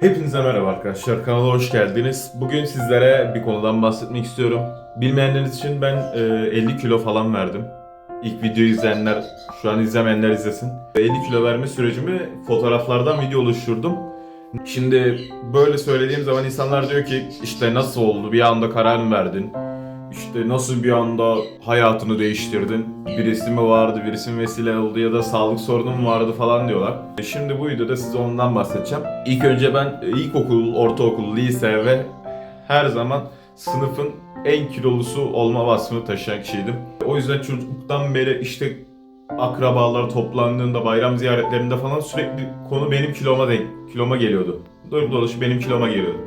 Hepinize merhaba arkadaşlar, kanala hoş geldiniz. Bugün sizlere bir konudan bahsetmek istiyorum. Bilmeyenleriniz için ben e, 50 kilo falan verdim. İlk videoyu izleyenler, şu an izlemeyenler izlesin. 50 kilo verme sürecimi fotoğraflardan video oluşturdum. Şimdi böyle söylediğim zaman insanlar diyor ki işte nasıl oldu, bir anda karar mı verdin? İşte nasıl bir anda hayatını değiştirdin? Birisi mi vardı, birisi mi vesile oldu ya da sağlık sorunun mu vardı falan diyorlar. E Şimdi bu videoda size ondan bahsedeceğim. İlk önce ben e, ilkokul, ortaokul, lise ve her zaman sınıfın en kilolusu olma vasfını taşıyan kişiydim. O yüzden çocukluktan beri işte akrabalar toplandığında, bayram ziyaretlerinde falan sürekli konu benim kiloma denk, kiloma geliyordu. Dönüp dolaşıp benim kiloma geliyordu.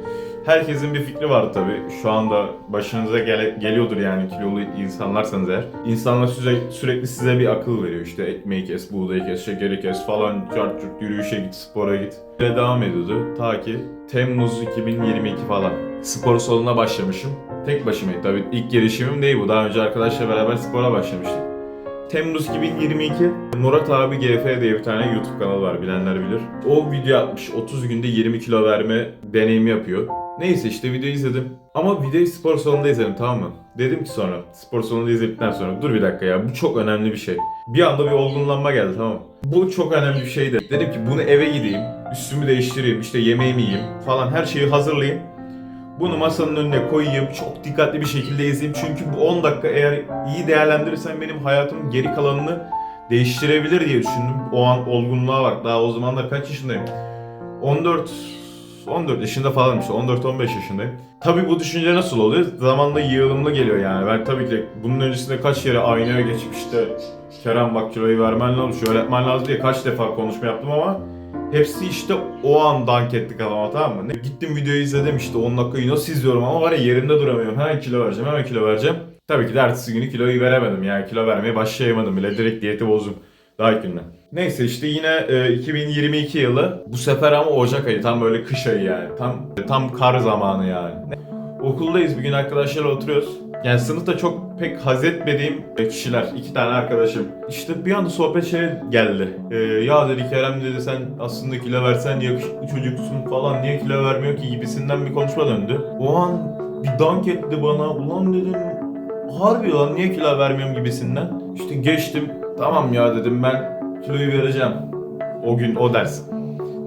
Herkesin bir fikri var tabi. Şu anda başınıza gele- geliyordur yani kilolu insanlarsanız eğer. İnsanlar sürekli, sürekli size bir akıl veriyor. İşte ekmeği kes, buğdayı kes, şekeri kes falan, cart curt yürüyüşe git, spora git. Böyle devam ediyordu. Ta ki Temmuz 2022 falan. Spor salonuna başlamışım. Tek başımayım tabi. ilk girişimim değil bu. Daha önce arkadaşla beraber spora başlamıştık. Temmuz 2022 Murat abi GF diye bir tane YouTube kanalı var bilenler bilir. O video atmış 30 günde 20 kilo verme deneyimi yapıyor. Neyse işte videoyu izledim. Ama videoyu spor salonunda izledim tamam mı? Dedim ki sonra spor salonunda izledikten sonra dur bir dakika ya bu çok önemli bir şey. Bir anda bir olgunlanma geldi tamam mı? Bu çok önemli bir şeydi. Dedim ki bunu eve gideyim, üstümü değiştireyim, işte yemeğimi yiyeyim falan her şeyi hazırlayayım. Bunu masanın önüne koyayım, çok dikkatli bir şekilde izleyeyim. Çünkü bu 10 dakika eğer iyi değerlendirirsen benim hayatımın geri kalanını değiştirebilir diye düşündüm. O an olgunluğa bak. Daha o zamanlar kaç yaşındayım? 14 14 yaşında falan işte 14-15 yaşındayım. Tabii bu düşünce nasıl oluyor? Zamanla yığılımlı geliyor yani. Ben tabii ki bunun öncesinde kaç yere aynaya geçip işte Kerem bak kiloyu vermen lazım, şu öğretmen lazım diye kaç defa konuşma yaptım ama hepsi işte o an dank etti kafama tamam mı? Ne- Gittim videoyu izledim işte 10 dakikayı nasıl izliyorum ama var ya yerimde duramıyorum. Hemen kilo vereceğim, hemen kilo vereceğim. Tabii ki de ertesi günü kiloyu veremedim yani kilo vermeye başlayamadım bile direkt diyeti bozdum. Daha ilk günden. Neyse işte yine e, 2022 yılı bu sefer ama Ocak ayı tam böyle kış ayı yani. Tam tam kar zamanı yani. Okuldayız bir gün arkadaşlarla oturuyoruz. Yani sınıfta çok pek haz etmediğim kişiler, iki tane arkadaşım. İşte bir anda sohbet şey geldi. E, ya dedi Kerem dedi sen aslında kilo versen yakışıklı çocuksun falan niye kilo vermiyor ki gibisinden bir konuşma döndü. O an bir dank etti bana. Ulan dedim harbi lan niye kilo vermiyorum gibisinden. İşte geçtim. Tamam ya dedim ben kiloyu vereceğim. O gün o ders.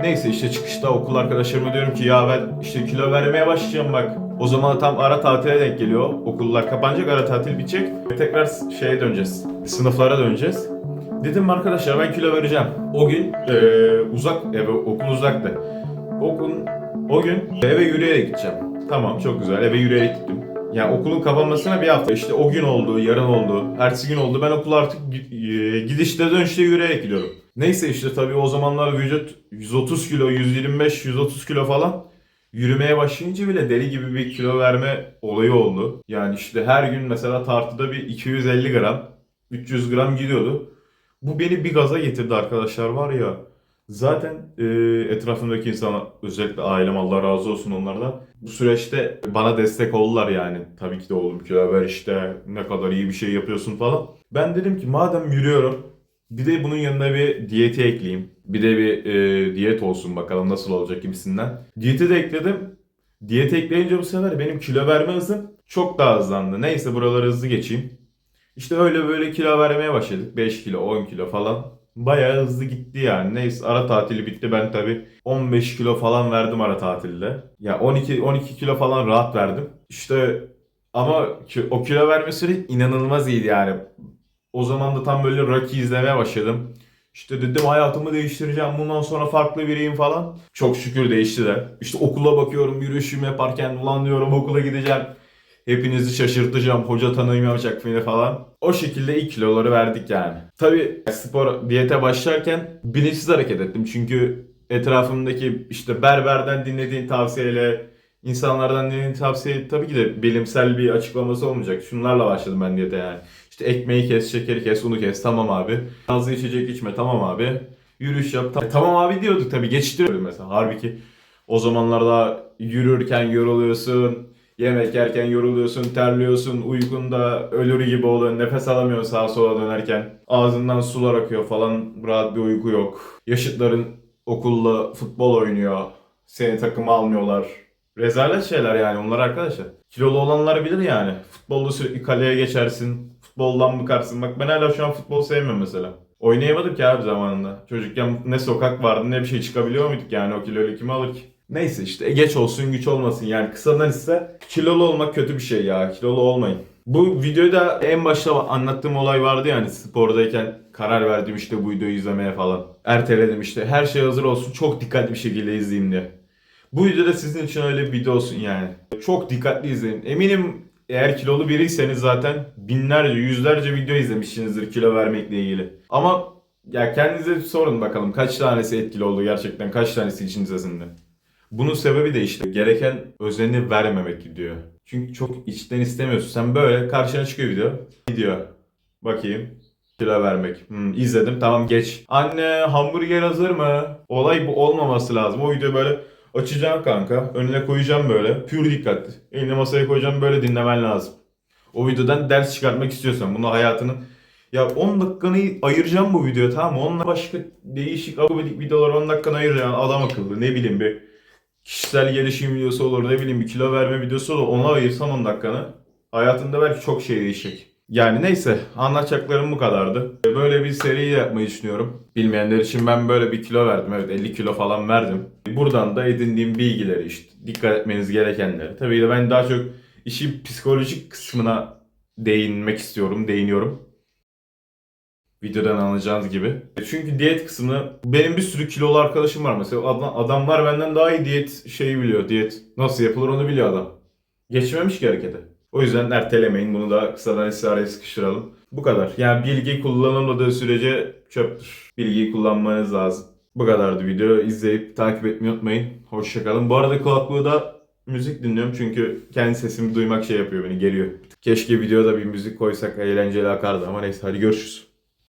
Neyse işte çıkışta okul arkadaşlarıma diyorum ki ya ben işte kilo vermeye başlayacağım bak. O zaman tam ara tatile denk geliyor. Okullar kapanacak, ara tatil bitecek. Tekrar şeye döneceğiz. Sınıflara döneceğiz. Dedim arkadaşlar ben kilo vereceğim. O gün eee, uzak, eve, okul uzaktı. O o gün eve yürüyerek gideceğim. Tamam çok güzel eve yürüyerek gittim. Yani okulun kapanmasına bir hafta. İşte o gün oldu, yarın oldu, ertesi gün oldu. Ben okula artık e, gidişte dönüşte yürüyerek gidiyorum. Neyse işte tabii o zamanlar vücut 130 kilo, 125, 130 kilo falan. Yürümeye başlayınca bile deli gibi bir kilo verme olayı oldu. Yani işte her gün mesela tartıda bir 250 gram, 300 gram gidiyordu. Bu beni bir gaza getirdi arkadaşlar var ya. Zaten e, etrafımdaki insanlar özellikle ailem Allah razı olsun onlardan bu süreçte bana destek oldular yani. Tabii ki de oğlum ver işte ne kadar iyi bir şey yapıyorsun falan. Ben dedim ki madem yürüyorum bir de bunun yanına bir diyeti ekleyeyim. Bir de bir e, diyet olsun bakalım nasıl olacak gibisinden. Diyeti de ekledim. Diyet ekleyince bu sefer benim kilo verme hızım çok daha hızlandı. Neyse buraları hızlı geçeyim. İşte öyle böyle kilo vermeye başladık. 5 kilo, 10 kilo falan. Bayağı hızlı gitti yani. Neyse ara tatili bitti. Ben tabii 15 kilo falan verdim ara tatilde. Ya 12 12 kilo falan rahat verdim. İşte ama o kilo verme süreci inanılmaz iyiydi yani. O zaman da tam böyle Rocky izlemeye başladım. İşte dedim hayatımı değiştireceğim. Bundan sonra farklı biriyim falan. Çok şükür değişti de. İşte okula bakıyorum yürüyüşümü yaparken ulan diyorum okula gideceğim. Hepinizi şaşırtacağım. Hoca tanımayacak beni falan. O şekilde ilk kiloları verdik yani. Tabi spor diyete başlarken bilinçsiz hareket ettim. Çünkü etrafımdaki işte berberden dinlediğin tavsiyeyle insanlardan dinlediğin tavsiye tabii ki de bilimsel bir açıklaması olmayacak. Şunlarla başladım ben diyete yani. İşte ekmeği kes, şekeri kes, unu kes. Tamam abi. Fazla içecek içme. Tamam abi. Yürüyüş yap. ta- tamam abi diyorduk tabii. Geçiştiriyorduk mesela. Halbuki o zamanlarda yürürken yoruluyorsun. Yemek yerken yoruluyorsun, terliyorsun, uykunda ölür gibi oluyorsun, nefes alamıyorsun sağa sola dönerken. Ağzından sular akıyor falan, rahat bir uyku yok. Yaşıtların okulda futbol oynuyor. Seni takıma almıyorlar. Rezalet şeyler yani onlar arkadaşlar. Kilolu olanlar bilir yani. Futbolda sürekli kaleye geçersin. Futboldan bıkarsın. Bak ben hala şu an futbol sevmiyorum mesela. Oynayamadık ya abi zamanında. Çocukken ne sokak vardı ne bir şey çıkabiliyor muyduk yani o kiloyla kim alır ki? Neyse işte e, geç olsun güç olmasın yani kısadan ise kilolu olmak kötü bir şey ya kilolu olmayın. Bu videoda en başta anlattığım olay vardı yani spordayken karar verdim işte bu videoyu izlemeye falan. Erteledim işte her şey hazır olsun çok dikkatli bir şekilde izleyeyim diye. Bu videoda sizin için öyle bir video olsun yani. Çok dikkatli izleyin. Eminim eğer kilolu biriyseniz zaten binlerce, yüzlerce video izlemişsinizdir kilo vermekle ilgili. Ama ya kendinize sorun bakalım kaç tanesi etkili oldu gerçekten, kaç tanesi içinize sindi. Bunun sebebi de işte gereken özeni vermemek gidiyor. Çünkü çok içten istemiyorsun. Sen böyle karşına çıkıyor video. Gidiyor. Bakayım. Kilo vermek. Hmm, izledim tamam geç. Anne hamburger hazır mı? Olay bu olmaması lazım. O video böyle açacağım kanka. Önüne koyacağım böyle. Pür dikkat. Eline masaya koyacağım böyle dinlemen lazım. O videodan ders çıkartmak istiyorsan bunu hayatının ya 10 dakikanı ayıracağım bu videoya tamam mı? Onunla başka değişik abidik videolar 10 dakikanı ayıracağım. Adam akıllı ne bileyim bir kişisel gelişim videosu olur ne bileyim bir kilo verme videosu olur. Ona ayırsan 10 dakikanı hayatında belki çok şey değişecek. Yani neyse anlatacaklarım bu kadardı. Böyle bir seri yapmayı düşünüyorum. Bilmeyenler için ben böyle bir kilo verdim. Evet 50 kilo falan verdim. Buradan da edindiğim bilgileri işte dikkat etmeniz gerekenleri. Tabii de ben daha çok işin psikolojik kısmına değinmek istiyorum, değiniyorum. Videodan anlayacağınız gibi. Çünkü diyet kısmını benim bir sürü kilolu arkadaşım var mesela Adam- adamlar benden daha iyi diyet şeyi biliyor. Diyet nasıl yapılır onu biliyor adam. Geçmemiş ki harekete. O yüzden ertelemeyin bunu da kısadan ısraraya sıkıştıralım. Bu kadar. Yani bilgi kullanılmadığı sürece çöptür. Bilgiyi kullanmanız lazım. Bu kadardı video. İzleyip takip etmeyi unutmayın. Hoşçakalın. Bu arada kulaklığı da müzik dinliyorum çünkü kendi sesimi duymak şey yapıyor beni geriyor. Keşke videoda bir müzik koysak eğlenceli akardı ama neyse hadi görüşürüz.